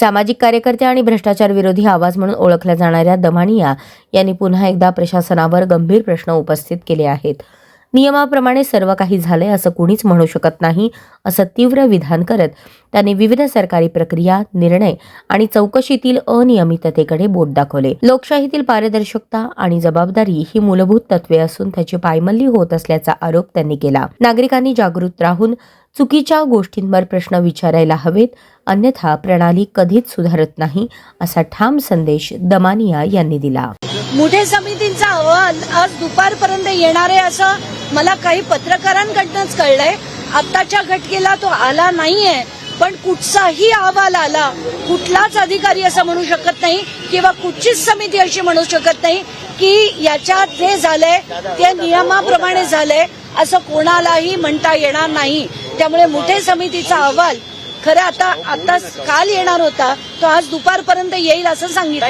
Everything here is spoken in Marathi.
सामाजिक कार्यकर्ते आणि भ्रष्टाचार विरोधी आवाज म्हणून ओळखल्या जाणाऱ्या दमानिया यांनी पुन्हा एकदा प्रशासनावर गंभीर प्रश्न उपस्थित केले आहेत. नियमाप्रमाणे सर्व काही झालंय असं कुणीच म्हणू शकत नाही असं तीव्र विधान करत त्यांनी विविध सरकारी प्रक्रिया निर्णय आणि चौकशीतील अनियमिततेकडे बोट दाखवले. लोकशाहीतील पारदर्शकता आणि जबाबदारी ही मूलभूत तत्वे असून त्याची पायमल्ली होत असल्याचा आरोप त्यांनी केला. नागरिकांनी जागृत राहून चुकीच्या गोष्टींवर प्रश्न विचारायला हवेत अन्यथा प्रणाली कधीच सुधारत नाही असा ठाम संदेश दमानिया यांनी दिला. मुठे समितींचा अहवाल आज दुपारपर्यंत येणार आहे असं मला काही पत्रकारांकडनंच कळलंय. आत्ताच्या घटकेला तो आला नाहीये पण कुठचाही अहवाल आला कुठलाच अधिकारी असं म्हणू शकत नाही किंवा कुठचीच समिती अशी म्हणू शकत नाही की याच्यात जे झालंय ते नियमाप्रमाणे झालंय असं कोणालाही म्हणता येणार नाही. त्यामुळे मुठे समितीचा अहवाल खरं आता आता काल येणार होता तो आज दुपारपर्यंत येईल असं सांगितलं.